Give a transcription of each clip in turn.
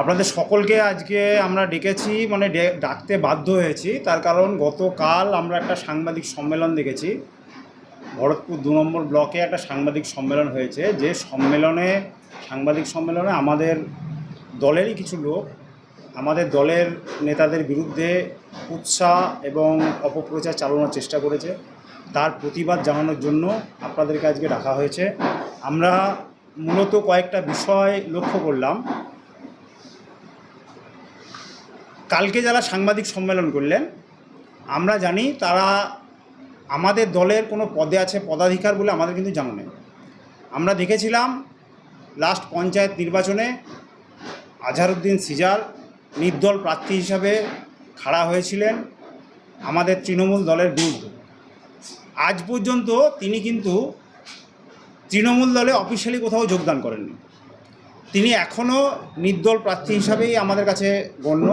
আপনাদের সকলকে আজকে আমরা ডেকেছি মানে ডাকতে বাধ্য হয়েছি। তার কারণ গতকাল আমরা একটা সাংবাদিক সম্মেলন দেখেছি। ভরতপুর দু নম্বর ব্লকে একটা সাংবাদিক সম্মেলন হয়েছে। যে সম্মেলনে, সাংবাদিক সম্মেলনে আমাদের দলেরই কিছু লোক, আমাদের দলের নেতাদের বিরুদ্ধে উৎসাহ এবং অপপ্রচার চালানোর চেষ্টা করেছে। তার প্রতিবাদ জানানোর জন্য আপনাদেরকে আজকে ডাকা হয়েছে। আমরা মূলত কয়েকটা বিষয় লক্ষ্য করলাম। কালকে যারা সাংবাদিক সম্মেলন করলেন, আমরা জানি তারা আমাদের দলের কোনো পদে আছে পদাধিকার বলে আমাদের কিন্তু জানা নেই। আমরা দেখেছিলাম লাস্ট পঞ্চায়েত নির্বাচনে আজহারউদ্দিন সিজার নির্দল প্রার্থী হিসাবে খাড়া হয়েছিলেন আমাদের তৃণমূল দলের বিরুদ্ধে। আজ পর্যন্ত তিনি কিন্তু তৃণমূল দলে অফিসিয়ালি কোথাও যোগদান করেননি। তিনি এখনও নির্দল প্রার্থী হিসাবেই আমাদের কাছে গণ্য।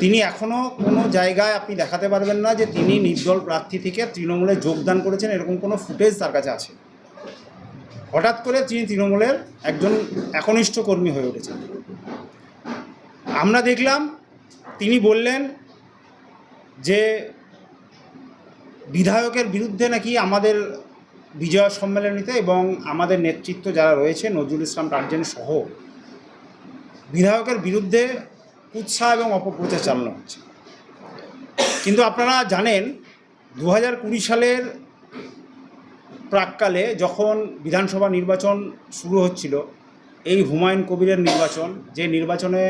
তিনি এখনও কোনো জায়গায় আপনি দেখাতে পারবেন না যে তিনি নির্দল প্রার্থী থেকে তৃণমূলে যোগদান করেছেন, এরকম কোনো ফুটেজ তার কাছে আছে। হঠাৎ করে তিনি তৃণমূলের একজন একনিষ্ঠ কর্মী হয়ে উঠেছেন। আমরা দেখলাম তিনি বললেন যে বিধায়কের বিরুদ্ধে নাকি আমাদের বিজয় সম্মেলনীতে এবং আমাদের নেতৃত্ব যারা রয়েছে, নজরুল ইসলাম টার্জেন সহ, বিধায়কের বিরুদ্ধে উৎসাহ এবং অপপ্রচার চালানো হচ্ছে। কিন্তু আপনারা জানেন দু হাজার কুড়ি সালের প্রাককালে যখন বিধানসভা নির্বাচন শুরু হচ্ছিল, এই হুমায়ুন কবিরের নির্বাচন, যে নির্বাচনে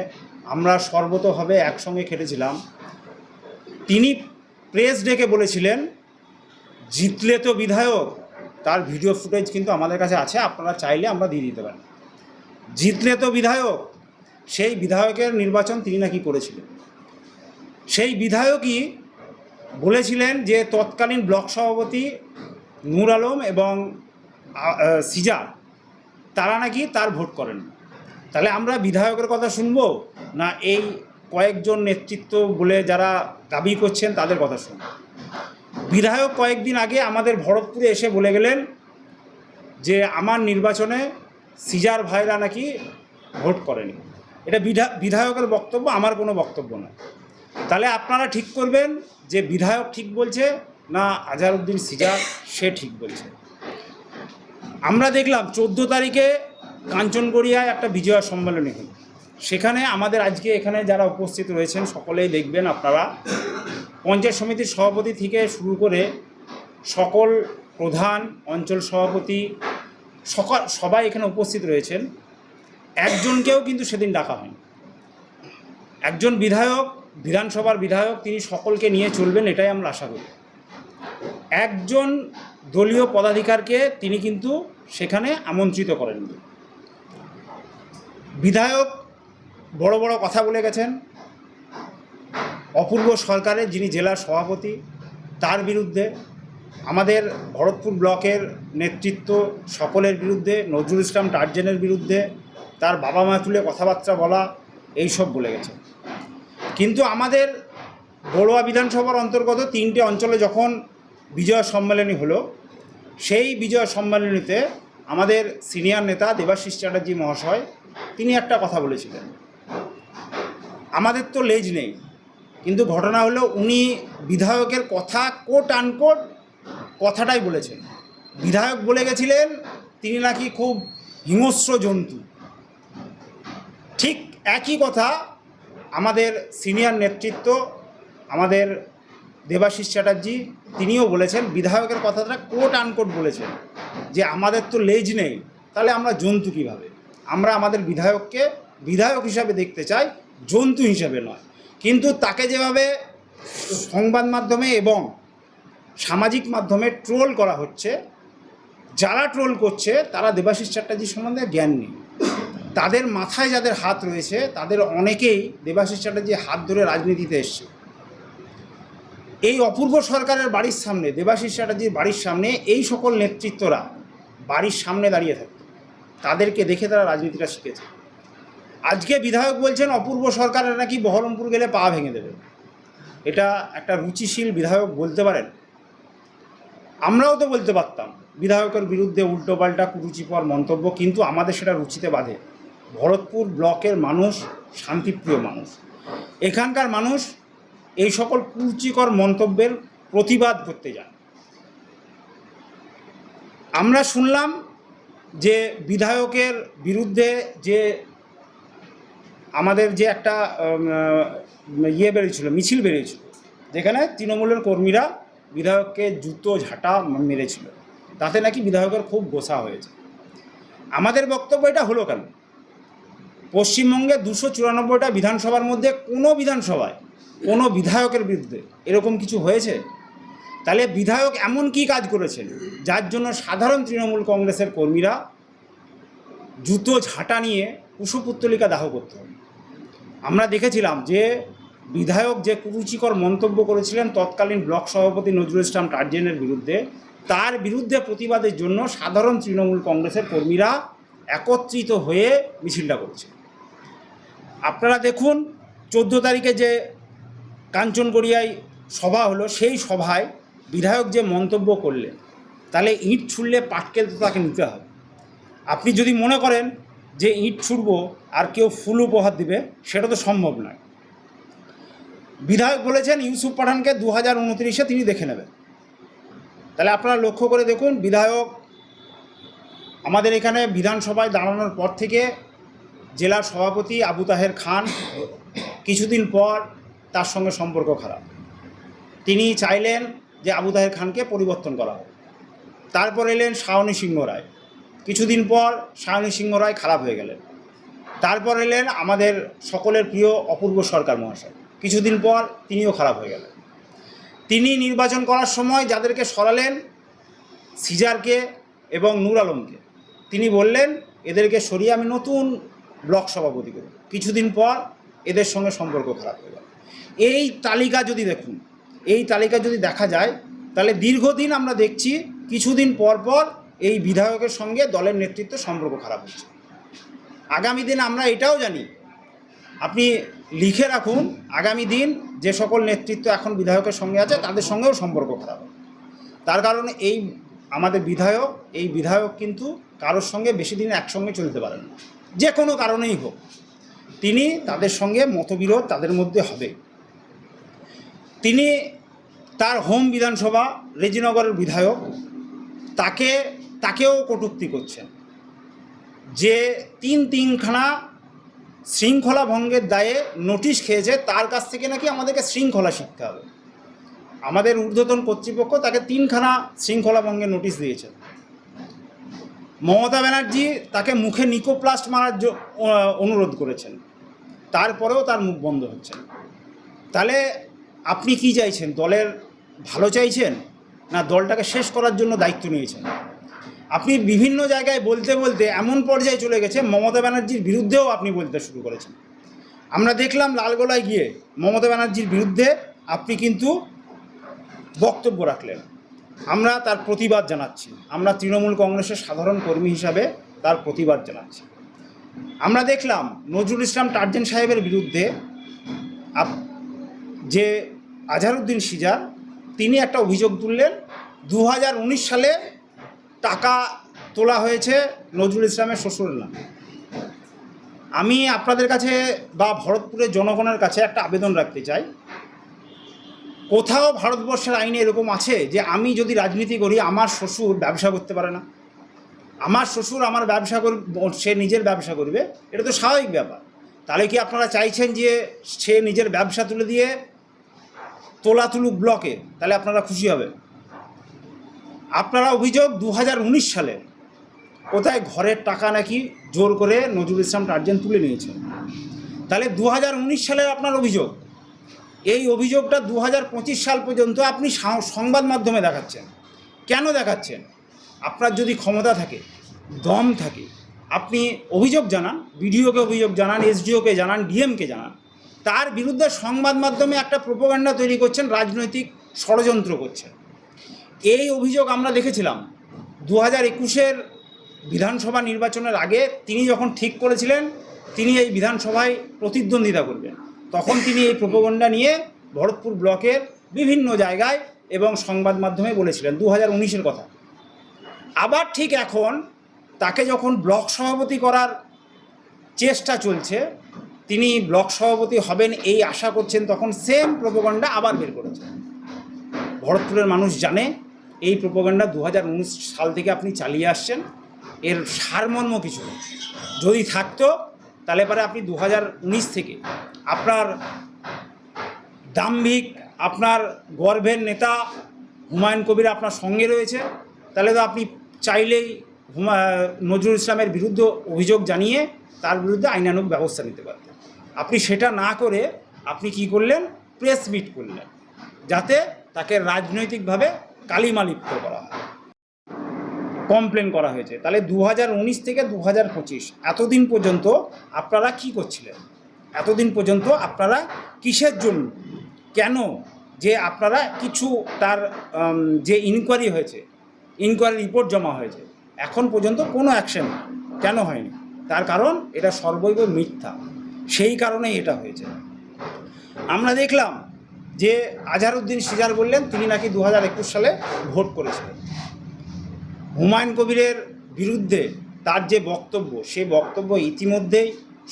আমরা সর্বতভাবে একসঙ্গে খেটেছিলাম তিনি প্রেস ডেকে বলেছিলেন, জিতলে তো বিধায়ক। তার ভিডিও ফুটেজ কিন্তু আমাদের কাছে আছে, আপনারা চাইলে আমরা দিয়ে দিতে পারি। জিতলে তো বিধায়ক। সেই বিধায়কের নির্বাচন তিনি নাকি করেছিলেন। সেই বিধায়কই বলেছিলেন যে তৎকালীন ব্লক সভাপতি নূর আলম এবং সিজার, তারা নাকি তার ভোট করেন। তাহলে আমরা বিধায়কের কথা শুনব না এই কয়েকজন নেতৃত্ব বলে যারা দাবি করছেন তাদের কথা শুনব? বিধায়ক কয়েকদিন আগে আমাদের ভরতপুরে এসে বলে গেলেন যে আমার নির্বাচনে সিজার ভাইরা নাকি ভোট করেনি। এটা বিধা, বিধায়কের বক্তব্য, আমার কোনো বক্তব্য না তাহলে আপনারা ঠিক করবেন যে বিধায়ক ঠিক বলছে না আজহারউদ্দিন সিজার, সে ঠিক বলছে। আমরা দেখলাম চোদ্দ তারিখে কাঞ্চনগড়িয়ায় একটা বিজয় সম্মেলনী হল। সেখানে আমাদের আজকে এখানে যারা উপস্থিত রয়েছেন, সকলেই দেখবেন আপনারা। পঞ্চায়েত সমিতির সভাপতি থেকে শুরু করে সকল প্রধান অঞ্চল সভাপতি, সকল, সবাই এখানে উপস্থিত রয়েছেন। একজনকেও কিন্তু সেদিন ডাকা হয়নি। একজন বিধায়ক, বিধানসভার বিধায়ক, তিনি সকলকে নিয়ে চলবেন এটাই আমরা আশা করি। একজন দলীয় পদাধিকারকে তিনি কিন্তু সেখানে আমন্ত্রিত করেননি বিধায়ক বড় বড় কথা বলে গেছেন। অপূর্ব সরকারের যিনি জেলার সভাপতি, তার বিরুদ্ধে আমাদের ভরতপুর ব্লকের নেতৃত্ব সকলের বিরুদ্ধে, নজরুল ইসলাম টার্জেনের বিরুদ্ধে তার বাবা মা তুলে কথাবার্তা বলা, এই সব বলে গেছে। কিন্তু আমাদের বড়ুয়া বিধানসভার অন্তর্গত তিনটে অঞ্চলে যখন বিজয় সম্মেলনী হলো, সেই বিজয় সম্মেলনীতে আমাদের সিনিয়র নেতা দেবাশিস চ্যাটার্জি মহাশয়, তিনি একটা কথা বলেছিলেন। আমাদের তো লেজ নেই, কিন্তু ঘটনা হলো উনি বিধায়কের কথা কোট আনকোট কথাটাই বলেছেন। বিধায়ক বলে গেছিলেন, তিনি নাকি খুব হিংস্র জন্তু। ঠিক একই কথা আমাদের সিনিয়র নেতৃত্ব, আমাদের দেবাশিস চ্যাটার্জি, তিনিও বলেছেন, বিধায়কের কথাটা কোট আনকোট বলেছেন, যে আমাদের তো লেজ নেই, তাহলে আমরা জন্তু কীভাবে? আমরা আমাদের বিধায়ককে বিধায়ক হিসাবে দেখতে চাই, জন্তু হিসাবে নয়। কিন্তু তাকে যেভাবে সংবাদ মাধ্যমে এবং সামাজিক মাধ্যমে ট্রোল করা হচ্ছে, যারা ট্রোল করছে, তারা দেবাশিস চ্যাটার্জি সম্বন্ধে জ্ঞান নেই। তাদের মাথায় যাদের হাত রয়েছে, তাদের অনেকেই দেবাশিস চ্যাটার্জির হাত ধরে রাজনীতিতে এসছে। এই অপূর্ব সরকারের বাড়ির সামনে, দেবাশিস চ্যাটার্জির বাড়ির সামনে এই সকল নেতৃত্বরা বাড়ির সামনে দাঁড়িয়ে থাকত তাদেরকে দেখে তারা রাজনীতিটা শিখেছে। আজকে বিধায়ক বলছেন, অপূর্ব সরকারের নাকি বহরমপুর গেলে পা ভেঙে দেবে। এটা একটা রুচিশীল বিধায়ক বলতে পারেন? আমরাও তো বলতে পারতাম, বিধায়কের বিরুদ্ধে উল্টোপাল্টা কুরুচিপর মন্তব্য, কিন্তু আমাদের সেটা রুচিতে বাধে। ভরতপুর ব্লকের মানুষ, শান্তিপ্রিয় মানুষ। এখানকার মানুষ এই সকল কুরুচিকর মন্তব্যের প্রতিবাদ করতে যান আমরা শুনলাম যে বিধায়কের বিরুদ্ধে যে আমাদের যে একটা ইয়ে বেরিয়েছিল, মিছিল বেরিয়েছিল, যেখানে তৃণমূলের কর্মীরা বিধায়ককে জুতো, ঝাঁটা মেরেছিল। তাতে নাকি বিধায়কের খুব গোসা হয়েছে। আমাদের বক্তব্য এটা হলো কেন? পশ্চিমবঙ্গে দুশো চুরানব্বইটা বিধানসভার মধ্যে কোনো বিধানসভায়, কোনো বিধায়কের বিরুদ্ধে এরকম কিছু হয়েছে? তাহলে বিধায়ক এমন কি কাজ করেছেন? যার জন্য সাধারণ তৃণমূল কংগ্রেসের কর্মীরা জুতো ঝাঁটা নিয়ে কুশপুত্তলিকা দাহ করতে হবে। আমরা দেখেছিলাম যে বিধায়ক যে কুরুচিকর মন্তব্য করেছিলেন তৎকালীন ব্লক সভাপতি নজরুল ইসলাম টার্জেনের বিরুদ্ধে, তার বিরুদ্ধে প্রতিবাদের জন্য সাধারণ তৃণমূল কংগ্রেসের কর্মীরা একত্রিত হয়ে মিছিলটা করেছে। আপনারা দেখুন, চোদ্দ তারিখে যে কাঞ্চনগড়িয়ায় সভা হলো, সেই সভায় বিধায়ক যে মন্তব্য করলেন, তাহলে ইট ছুড়লে পাটকেল তো তাকে নিতে হবে। আপনি যদি মনে করেন যে ইট ছুড়ব আর কেউ ফুল উপহার দিবে, সেটা তো সম্ভব নয়। বিধায়ক বলেছেন, ইউসুফ পাঠানকে দু হাজার উনত্রিশে তিনি দেখে নেবেন। তাহলে আপনারা লক্ষ্য করে দেখুন, বিধায়ক আমাদের এখানে বিধানসভায় দাঁড়ানোর পর থেকে জেলার সভাপতি আবু তাহের খান কিছুদিন পর তার সঙ্গে সম্পর্ক খারাপ। তিনি চাইলেন যে আবু তাহের খানকে পরিবর্তন করা হোক। তারপর এলেন শাওনি সিংহ রায়। কিছুদিন পর শাওনি সিংহ রায় খারাপ হয়ে গেলেন। তারপর এলেন আমাদের সকলের প্রিয় অপূর্ব সরকার মহাশয়। কিছুদিন পর তিনিও খারাপ হয়ে গেলেন। তিনি নির্বাচন করার সময় যাদেরকে সরালেন, সিজারকে এবং নূর আলমকে, তিনি বললেন, এদেরকে সরিয়ে আমি নতুন ব্লক সভাপতি করব কিছুদিন পর এদের সঙ্গে সম্পর্ক খারাপ হয়ে গেল। এই তালিকা যদি দেখুন, এই তালিকা যদি দেখা যায়, তাহলে দীর্ঘদিন আমরা দেখছি কিছুদিন পর পর এই বিধায়কের সঙ্গে দলের নেতৃত্ব সম্পর্ক খারাপ হচ্ছে। আগামী দিন আমরা এটাও জানি, আপনি লিখে রাখুন, আগামী দিন যে সকল নেতৃত্ব এখন বিধায়কের সঙ্গে আছে, তাদের সঙ্গেও সম্পর্ক খারাপ তার কারণে এই আমাদের বিধায়ক, এই বিধায়ক কিন্তু কারোর সঙ্গে বেশি দিন একসঙ্গে চলতে পারেন না। যে কোনো কারণেই হোক, তিনি তাদের সঙ্গে মতবিরোধ তাদের মধ্যে হবে। তিনি তার হোম বিধানসভা, রেজিনগরের বিধায়ক, তাকে, তাকেও কটূক্তি করছেন যে তিন তিনখানা শৃঙ্খলা ভঙ্গের দায়ে নোটিশ খেয়েছে, তার কাছ থেকে নাকি আমাদেরকে শৃঙ্খলা শিখতে হবে। আমাদের ঊর্ধ্বতন কর্তৃপক্ষ তাকে তিনখানা শৃঙ্খলা ভঙ্গের নোটিশ দিয়েছে। মমতা ব্যানার্জি তাকে মুখে নিকোপ্লাস্ট মারার অনুরোধ করেছেন। তারপরেও তার মুখ বন্ধ হচ্ছে। তাহলে আপনি কি চাইছেন? দলের ভালো চাইছেন না দলটাকে শেষ করার জন্য দায়িত্ব নিয়েছেন? আপনি বিভিন্ন জায়গায় বলতে বলতে এমন পর্যায়ে চলে গেছে, মমতা ব্যানার্জির বিরুদ্ধেও আপনি বলতে শুরু করেছেন। আমরা দেখলাম লালগোলায় গিয়ে মমতা ব্যানার্জির বিরুদ্ধে আপনি কিন্তু বক্তব্য রাখলেন। আমরা তার প্রতিবাদ জানাচ্ছি। আমরা তৃণমূল কংগ্রেসের সাধারণ কর্মী হিসাবে তার প্রতিবাদ জানাচ্ছি। আমরা দেখলাম নজরুল ইসলাম টার্জেন সাহেবের বিরুদ্ধে যে আজহারউদ্দিন সিজার তিনি একটা অভিযোগ তুললেন দু হাজার উনিশ সালে টাকা তোলা হয়েছে নজরুল ইসলামের শ্বশুরের নামে। আমি আপনাদের কাছে বা ভরতপুরের জনগণের কাছে একটা আবেদন রাখতে চাই। কোথাও ভারতবর্ষের আইনে এরকম আছে যে আমি যদি রাজনীতি করি, আমার শ্বশুর ব্যবসা করতে পারে না। আমার শ্বশুর আমার ব্যবসা কর, সে নিজের ব্যবসা করবে, এটা তো স্বাভাবিক ব্যাপার। তাহলে কি আপনারা চাইছেন যে সে নিজের ব্যবসা তুলে দিয়ে তোলা তুলুক ব্লকে, তাহলে আপনারা খুশি হবে আপনারা অভিযোগ দু হাজার উনিশ সালে কোথায় ঘরের টাকা নাকি জোর করে নজরুল ইসলাম টার্জেন তুলে নিয়েছে তাহলে দু সালের আপনার অভিযোগ এই অভিযোগটা দু হাজার পঁচিশ সাল পর্যন্ত আপনি সংবাদ মাধ্যমে দেখাচ্ছেন। কেন দেখাচ্ছেন? আপনার যদি ক্ষমতা থাকে, দম থাকে, আপনি অভিযোগ জানান, বিডিওকে অভিযোগ জানান, এসডিওকে জানান, ডিএমকে জানান, তার বিরুদ্ধে সংবাদ মাধ্যমে একটা প্রোপাগান্ডা তৈরি করছেন, রাজনৈতিক ষড়যন্ত্র করছেন। এই অভিযোগ আমরা দেখেছিলাম। দু হাজার একুশের বিধানসভা নির্বাচনের আগে তিনি যখন ঠিক করেছিলেন, তিনি এই বিধানসভায় প্রতিদ্বন্দ্বিতা করবেন। তখন তিনি এই প্রোপাগণ্ডা নিয়ে ভরতপুর ব্লকের বিভিন্ন জায়গায় এবং সংবাদ মাধ্যমে বলেছিলেন দু হাজার কথা। আবার ঠিক এখন তাকে যখন ব্লক সভাপতি করার চেষ্টা চলছে, তিনি ব্লক সভাপতি হবেন এই আশা করছেন, তখন সেম প্রোপাগান্ডা আবার বের করেছেন ভরতপুরের মানুষ জানে, এই প্রোপাগান্ডা দু সাল থেকে আপনি চালিয়ে আসছেন, এর সারমর্ম কিছু যদি থাকতো তাহলে পরে আপনি দু হাজার উনিশ থেকে আপনার দাম্ভিক, আপনার গর্ভের নেতা হুমায়ুন কবির আপনার সঙ্গে রয়েছে। তাহলে তো আপনি চাইলেই হুমা, নজরুল ইসলামের বিরুদ্ধে অভিযোগ জানিয়ে তার বিরুদ্ধে আইনানুগ ব্যবস্থা নিতে পারতেন। আপনি সেটা না করে আপনি কি করলেন? প্রেস মিট করলেন। যাতে তাকে রাজনৈতিকভাবে কালিমালিপ্ত করা হয়। কমপ্লেন করা হয়েছে। তাহলে দু হাজার উনিশ থেকে দু হাজার পঁচিশ, এতদিন পর্যন্ত আপনারা কি করছিলেন? এতদিন পর্যন্ত আপনারা কিসের জন্য? কেন? যে আপনারা কিছু তার যে ইনকোয়ারি হয়েছে ইনকোয়ারি রিপোর্ট জমা হয়েছে, এখন পর্যন্ত কোনো অ্যাকশন কেন হয়নি? তার কারণ এটা সর্বৈব মিথ্যা। সেই কারণেই এটা হয়েছে। আমরা দেখলাম যে আজহারউদ্দিন সিজার বললেন, তিনি নাকি দু হাজার একুশ সালে ভোট করেছিলেন। হুমায়ুন কবিরের বিরুদ্ধে তার যে বক্তব্য, সে বক্তব্য ইতিমধ্যেই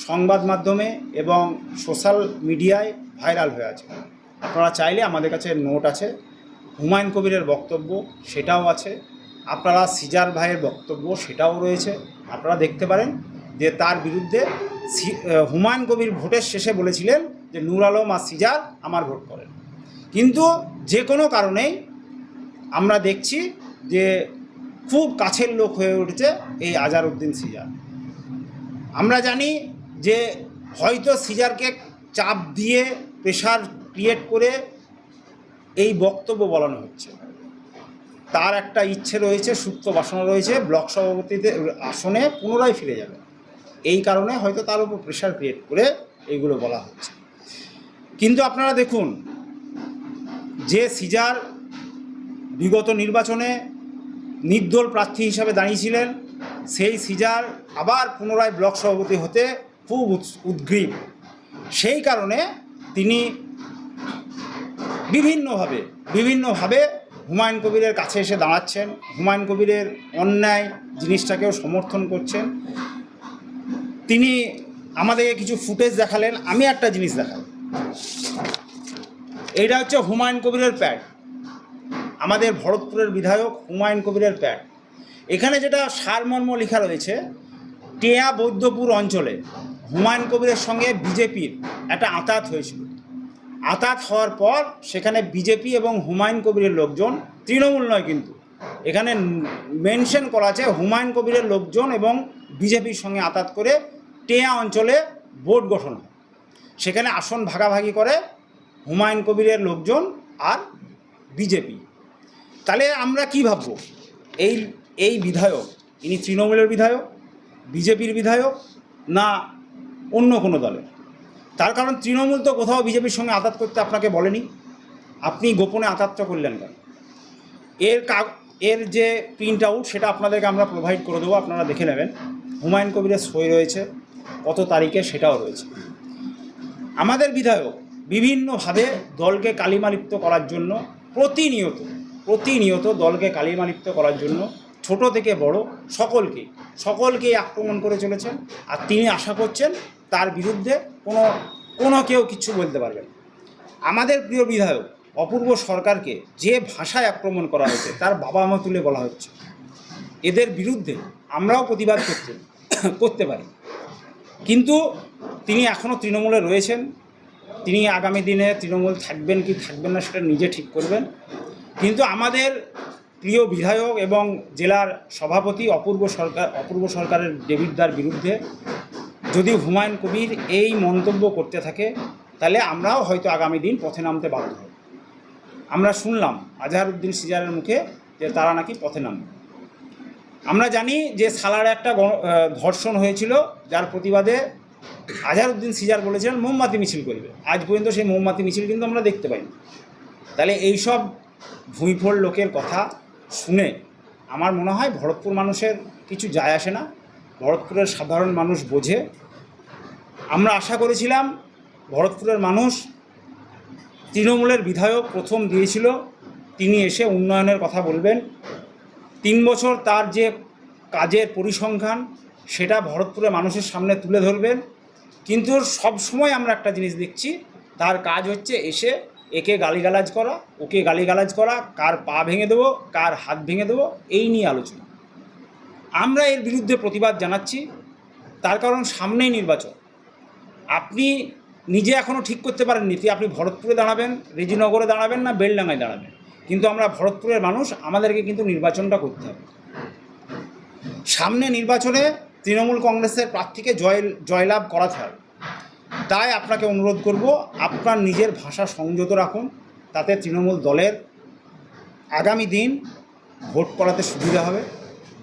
সংবাদ মাধ্যমে এবং সোশ্যাল মিডিয়ায় ভাইরাল হয়ে আছে। আপনারা চাইলে আমাদের কাছে নোট আছে, হুমায়ুন কবিরের বক্তব্য সেটাও আছে, আপনারা সিজার ভাইয়ের বক্তব্য সেটাও রয়েছে। আপনারা দেখতে পারেন যে তার বিরুদ্ধে হুমায়ুন কবির ভোটের শেষে বলেছিলেন যে নূর আলম আর সিজার আমার ভোট করেন। কিন্তু যে কোনো কারণেই আমরা দেখছি যে খুব কাছের লোক হয়ে উঠেছে এই আজারউদ্দিন সিজার। আমরা জানি যে হয়তো সিজারকে চাপ দিয়ে প্রেশার ক্রিয়েট করে এই বক্তব্য বলানো হচ্ছে। তার একটা ইচ্ছে রয়েছে, সুপ্ত বাসনা রয়েছে, ব্লক সভাপতিতে আসনে পুনরায় ফিরে যাবে। এই কারণে হয়তো তার উপর প্রেশার ক্রিয়েট করে এইগুলো বলা হচ্ছে। কিন্তু আপনারা দেখুন, যে সিজার বিগত নির্বাচনে নির্দল প্রার্থী হিসাবে দাঁড়িয়েছিলেন সেই সিজার আবার পুনরায় ব্লক সভাপতি হতে খুব উদ্গ্রীব। সেই কারণে তিনি বিভিন্নভাবে বিভিন্নভাবে হুমায়ুন কবিরের কাছে এসে দাঁড়াচ্ছেন। হুমায়ুন কবিরের অন্যায় জিনিসটাকেও সমর্থন করছেন। তিনি আমাদেরকে কিছু ফুটেজ দেখালেন। আমি একটা জিনিস দেখাই। এইটা হচ্ছে হুমায়ুন কবিরের প্যাড। আমাদের ভরতপুরের বিধায়ক হুমায়ুন কবিরের প্যাড এখানে যেটা সারমর্ম লেখা রয়েছে, টেয়া বৈদ্যপুর অঞ্চলে হুমায়ুন কবিরের সঙ্গে বিজেপির একটা আঁতাত হয়েছিল। আতাত হওয়ার পর সেখানে বিজেপি এবং হুমায়ুন কবিরের লোকজন, তৃণমূল নয় কিন্তু, এখানে মেনশন করা আছে হুমায়ুন কবিরের লোকজন এবং বিজেপির সঙ্গে আতাত করে টেয়া অঞ্চলে বোর্ড গঠন হয়। সেখানে আসন ভাগাভাগি করে হুমায়ুন কবিরের লোকজন আর বিজেপি। তাহলে আমরা কি ভাববো? এই এই বিধায়ক, ইনি তৃণমূলের বিধায়ক, বিজেপির বিধায়ক না অন্য কোনো দলের? তার কারণ তৃণমূল তো কোথাও বিজেপির সঙ্গে আঘাত করতে আপনাকে বলেনি। আপনি গোপনে আঘাতটা করলেন কেন? এর এর যে প্রিন্ট আউট সেটা আপনাদেরকে আমরা প্রোভাইড করে দেবো, আপনারা দেখে নেবেন। হুমায়ুন কবিরের সই রয়েছে, কত তারিখে সেটাও রয়েছে। আমাদের বিধায়ক বিভিন্নভাবে দলকে কালিমালিপ্ত করার জন্য প্রতিনিয়ত প্রতিনিয়ত দলকে কালিমালিপ্ত করার জন্য ছোট থেকে বড় সকলকে, সকলকেই আক্রমণ করে চলেছেন আর তিনি আশা করছেন তার বিরুদ্ধে কোনো কোনো কেউ কিছু বলতে পারবে না। আমাদের প্রিয় বিধায়ক অপূর্ব সরকারকে যে ভাষায় আক্রমণ করা হয়েছে, তার বাবা মা তুলে বলা হচ্ছে। এদের বিরুদ্ধে আমরাও প্রতিবাদ করতে করতে পারি। কিন্তু তিনি এখনও তৃণমূলে রয়েছেন। তিনি আগামী দিনে তৃণমূল থাকবেন কি থাকবেন না সেটা নিজে ঠিক করবেন। কিন্তু আমাদের প্রিয় বিধায়ক এবং জেলার সভাপতি অপূর্ব সরকার, অপূর্ব সরকারের দেবিদ্দার বিরুদ্ধে যদি হুমায়ুন কবির এই মন্তব্য করতে থাকে, তাহলে আমরাও হয়তো আগামী দিন পথে নামতে বাধ্য হব। আমরা শুনলাম আজহারউদ্দিন সিজারের মুখে যে তারা নাকি পথে নামবে। আমরা জানি যে সালার একটা ধর্ষণ হয়েছিল, যার প্রতিবাদে আজহারউদ্দিন সিজার বলেছিলেন, মোমবাতি মিছিল করবে। আজ পর্যন্ত সেই মোমবাতি মিছিল কিন্তু আমরা দেখতে পাইনি। তাহলে এইসব ভুঁইফোড় লোকের কথা শুনে আমার মনে হয় ভরতপুর মানুষের কিছু যায় আসে না। ভরতপুরের সাধারণ মানুষ বোঝে। আমরা আশা করেছিলাম ভরতপুরের মানুষ তৃণমূলের বিধায়ক প্রথম দিয়েছিল, তিনি এসে উন্নয়নের কথা বলবেন। তিন বছর তার যে কাজের পরিসংখ্যান, সেটা ভরতপুরের মানুষের সামনে তুলে ধরবেন। কিন্তু সব সময় আমরা একটা জিনিস দেখছি, তার কাজ হচ্ছে এসে একে গালিগালাজ করা, ওকে গালিগালাজ করা, কার পা ভেঙে দেবো, কার হাত ভেঙে দেবো, এই নিয়ে আলোচনা। আমরা এর বিরুদ্ধে প্রতিবাদ জানাচ্ছি, তার কারণ সামনেই নির্বাচন। আপনি নিজে এখনও ঠিক করতে পারেননি, যে আপনি ভরতপুরে দাঁড়াবেন, রেজিনগরে দাঁড়াবেন না বেলডাঙ্গায় দাঁড়াবেন। কিন্তু আমরা ভরতপুরের মানুষ, আমাদেরকে কিন্তু নির্বাচনটা করতে হবে। সামনে নির্বাচনে তৃণমূল কংগ্রেসের প্রার্থীকে জয়, জয়লাভ করাতে হবে। তাই আপনাকে অনুরোধ করব, আপনার নিজের ভাষা সংযত রাখুন, তাতে তৃণমূল দলের আগামী দিন ভোট করাতে সুবিধা হবে,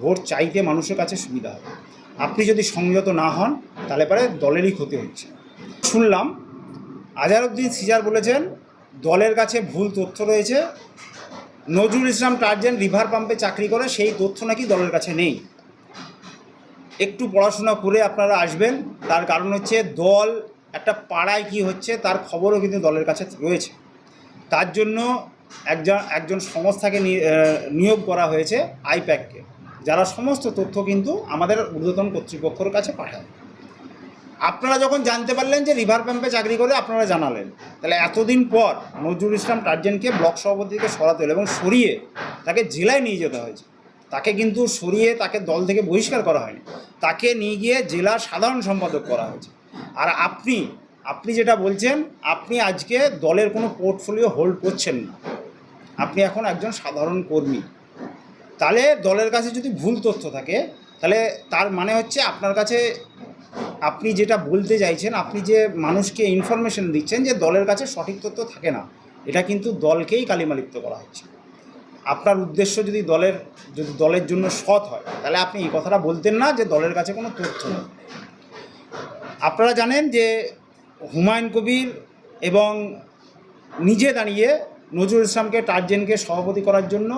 ভোট চাইতে মানুষের কাছে সুবিধা হবে। আপনি যদি সংযত না হন, তাহলে পরে দলেরই ক্ষতি হচ্ছে। শুনলাম, আজারউদ্দিন সিজার বলেছেন, দলের কাছে ভুল তথ্য রয়েছে, নজরুল ইসলাম টার্জেন রিভার পাম্পে চাকরি করে, সেই তথ্য নাকি দলের কাছে নেই। একটু পড়াশোনা করে আপনারা আসবেন, তার কারণ হচ্ছে দল একটা পাড়ায় কি হচ্ছে, তার খবরও কিন্তু দলের কাছে রয়েছে। তার জন্য একজন একজন সংস্থাকে নিয়োগ করা হয়েছে আইপ্যাককে, যারা সমস্ত তথ্য কিন্তু আমাদের ঊর্ধ্বতন কর্তৃপক্ষের কাছে পাঠায়। আপনারা যখন জানতে পারলেন যে রিভার প্যাম্পে চাকরি করে আপনারা জানালেন, তাহলে এতদিন পর নজরুল ইসলাম টার্জেনকে ব্লক সভাপতিকে সরাতে হলো এবং সরিয়ে তাকে জেলায় নিয়ে যেতে হয়েছে। তাকে কিন্তু সরিয়ে তাকে দল থেকে বহিষ্কার করা হয়নি। তাকে নিয়ে গিয়ে জেলা সাধারণ সম্পাদক করা হয়েছে। আর আপনি আপনি যেটা বলছেন, আপনি আজকে দলের কোনো পোর্টফোলিও হোল্ড করছেন না। আপনি এখন একজন সাধারণ কর্মী। তাহলে দলের কাছে যদি ভুল তথ্য থাকে, তাহলে তার মানে হচ্ছে আপনার কাছে আপনি যেটা বলতে চাইছেন, আপনি যে মানুষকে ইনফরমেশন দিচ্ছেন যে দলের কাছে সঠিক তথ্য থাকে না, এটা কিন্তু দলকেই কালিমালিপ্ত করা হচ্ছে। আপনার উদ্দেশ্য যদি দলের যদি দলের জন্য সৎ হয়, তাহলে আপনি এই কথাটা বলতেন না যে দলের কাছে কোনো তথ্য নেই। আপনারা জানেন যে হুমায়ুন কবির এবং নিজে দাঁড়িয়ে নজরুল ইসলামকে, টার্জেনকে সভাপতি করার জন্য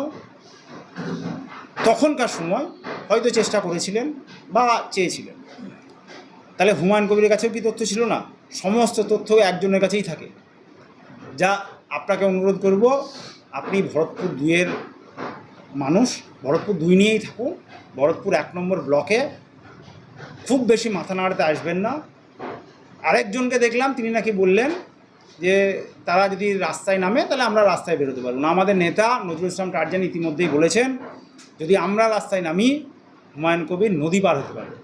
তখনকার সময় হয়তো চেষ্টা করেছিলেন বা চেয়েছিলেন। তাহলে হুমায়ুন কবিরের কাছেও কি তথ্য ছিল না? সমস্ত তথ্য একজনের কাছেই থাকে। যা আপনাকে অনুরোধ করব, আপনি ভরতপুর দুইয়ের মানুষ, ভরতপুর দুই নিয়েই থাকুন। ভরতপুর এক নম্বর ব্লকে খুব বেশি মাথা নাড়াতে আসবেন না। আরেকজনকে দেখলাম, তিনি নাকি বললেন যে তারা যদি রাস্তায় নামে, তাহলে আমরা রাস্তায় বেরোতে পারব না। আমাদের নেতা নজরুল ইসলাম টার্জান ইতিমধ্যেই বলেছেন, যদি আমরা রাস্তায় নামি, হুমায়ুন কবির নদী পার হতে পারবে।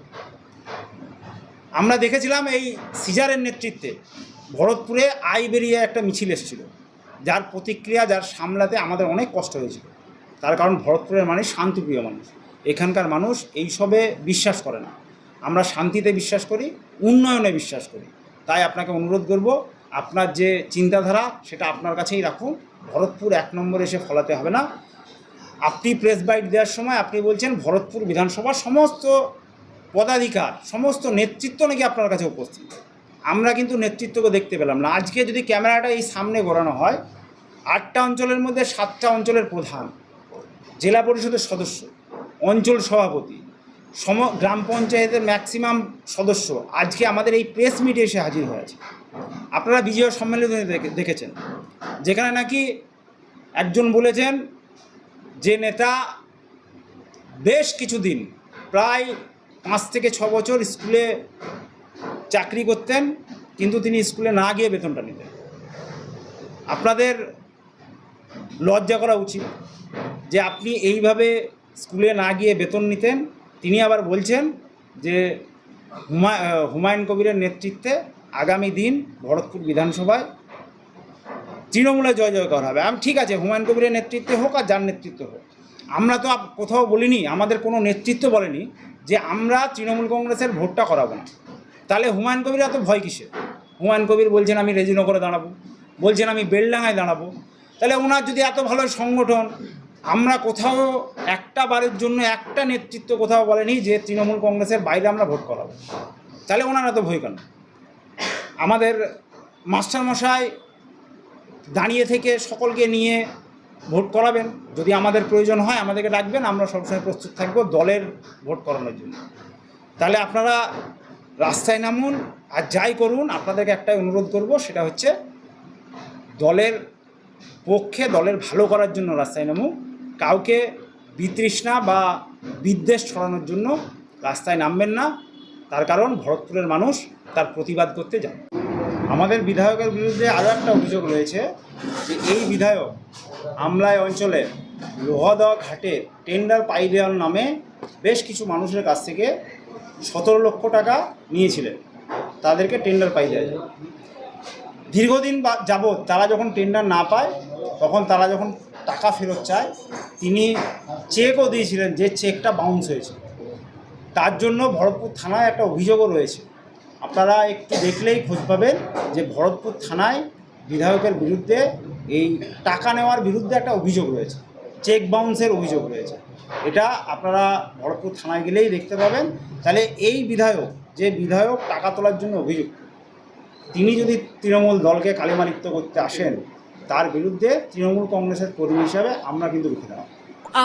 আমরা দেখেছিলাম এই সিজারের নেতৃত্বে ভরতপুরে আই বেরিয়ে একটা মিছিল এসেছিল, যার প্রতিক্রিয়া, যার সামলাতে আমাদের অনেক কষ্ট হয়েছিল। তার কারণ ভরতপুরের মানুষ শান্তিপ্রিয় মানুষ, এখানকার মানুষ এইসবে বিশ্বাস করে না। আমরা শান্তিতে বিশ্বাস করি, উন্নয়নে বিশ্বাস করি। তাই আপনাকে অনুরোধ করব, আপনার যে চিন্তাধারা, সেটা আপনার কাছেই রাখুন। ভরতপুর এক নম্বর এসে ফলাতে হবে না। আপনি প্রেস বাইট দেওয়ার সময় আপনি বলছেন, ভরতপুর বিধানসভার সমস্ত পদাধিকার, সমস্ত নেতৃত্ব নাকি আপনার কাছে উপস্থিত? আমরা কিন্তু নেতৃত্বকে দেখতে পেলাম না। আজকে যদি ক্যামেরাটা এই সামনে ঘোরানো হয়, আটটা অঞ্চলের মধ্যে সাতটা অঞ্চলের প্রধান, জেলা পরিষদের সদস্য, অঞ্চল সভাপতি সম গ্রাম পঞ্চায়েতের ম্যাক্সিমাম সদস্য আজকে আমাদের এই প্রেস মিটে এসে হাজির হয়েছে। আপনারা বিজয় সম্মেলন দেখেছেন, যেখানে নাকি একজন বলেছেন যে নেতা বেশ কিছুদিন, প্রায় পাঁচ থেকে ছ বছর স্কুলে চাকরি করতেন, কিন্তু তিনি স্কুলে না গিয়ে বেতনটা নিতেন। আপনাদের লজ্জা করা উচিত যে আপনি এইভাবে স্কুলে না গিয়ে বেতন নিতেন তিনি আবার বলছেন যে হুমা হুমায়ুন কবিরের নেতৃত্বে আগামী দিন ভরতপুর বিধানসভায় তৃণমূলে জয় জয় করা হবে। আমি ঠিক আছে, হুমায়ুন কবিরের নেতৃত্বে হোক আর যার নেতৃত্ব হোক। আমরা তো কোথাও বলিনি, আমাদের কোনো নেতৃত্ব বলেনি যে আমরা তৃণমূল কংগ্রেসের ভোটটা করাবো না। তাহলে হুমায়ুন কবির এত ভয় কিসে হুমায়ুন কবির বলছেন, আমি রেজিনগরে দাঁড়াবো। বলছেন, আমি বেলডাঙায় দাঁড়াবো। তাহলে ওনার যদি এত ভালো সংগঠন আমরা কোথাও একটা বারের জন্য একটা নেতৃত্ব কোথাও বলেনি যে তৃণমূল কংগ্রেসের বাইরে আমরা ভোট করাবো। তাহলে ওনারা তো ভয় কেন? আমাদের মাস্টারমশাই দাঁড়িয়ে থেকে সকলকে নিয়ে ভোট করাবেন। যদি আমাদের প্রয়োজন হয়, আমাদেরকে ডাকবেন, আমরা সবসময় প্রস্তুত থাকব দলের ভোট করানোর জন্য। তাহলে আপনারা রাস্তায় নামুন আর যাই করুন, আপনাদেরকে একটাই অনুরোধ করব, সেটা হচ্ছে দলের পক্ষে দলের ভালো করার জন্য রাস্তায় নামুন। কাউকে বিতৃষ্ণা বা বিদ্বেষ ছড়ানোর জন্য রাস্তায় নামবেন না। তার কারণ ভরতপুরের মানুষ তার প্রতিবাদ করতে যান। আমাদের বিধায়কের বিরুদ্ধে আরও একটা অভিযোগ রয়েছে যে এই বিধায়ক আমলায় অঞ্চলে লোহাদা ঘাটে টেন্ডার পাই দেওয়ার নামে বেশ কিছু মানুষের কাছ থেকে সতেরো লক্ষ টাকা নিয়েছিলেন। তাদেরকে টেন্ডার পাই দেওয়া যায় দীর্ঘদিন বা- যাবৎ তারা যখন টেন্ডার না পায়, তখন তারা যখন টাকা ফেরত চায়, তিনি চেকও দিয়েছিলেন যে চেকটা বাউন্স হয়েছে। তার জন্য ভরতপুর থানায় একটা অভিযোগও রয়েছে। আপনারা একটু দেখলেই খোঁজ পাবেন যে ভরতপুর থানায় বিধায়কের বিরুদ্ধে এই টাকা নেওয়ার বিরুদ্ধে একটা অভিযোগ রয়েছে। চেক বাউন্সের অভিযোগ রয়েছে। এটা আপনারা ভরতপুর থানায় গেলেই দেখতে পাবেন। তাহলে এই বিধায়ক, যে বিধায়ক টাকা তোলার জন্য অভিযুক্ত, তিনি যদি তৃণমূল দলকে কালিমালিপ্ত করতে আসেন তার বিরুদ্ধে তৃণমূল কংগ্রেসের কর্মী হিসাবে আমরা কিন্তু রুখে দেওয়া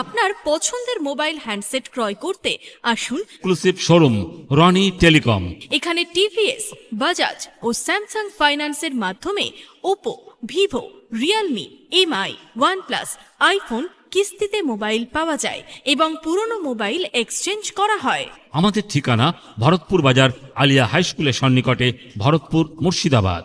আপনার পছন্দের মোবাইল হ্যান্ডসেট ক্রয় করতে আসুন। এক্সক্লুসিভ শোরুম রনি টেলিকম এখানে টিভিএস বাজাজ ও স্যামসাং ফাইন্যান্সের মাধ্যমে Oppo Vivo Realme MI OnePlus iPhone কিস্তিতে মোবাইল পাওয়া যায় এবং পুরনো মোবাইল এক্সচেঞ্জ করা হয়। আমাদের ঠিকানা ভরতপুর বাজার আলিয়া হাই স্কুলের সন্নিকটে Bharatpur Murshidabad.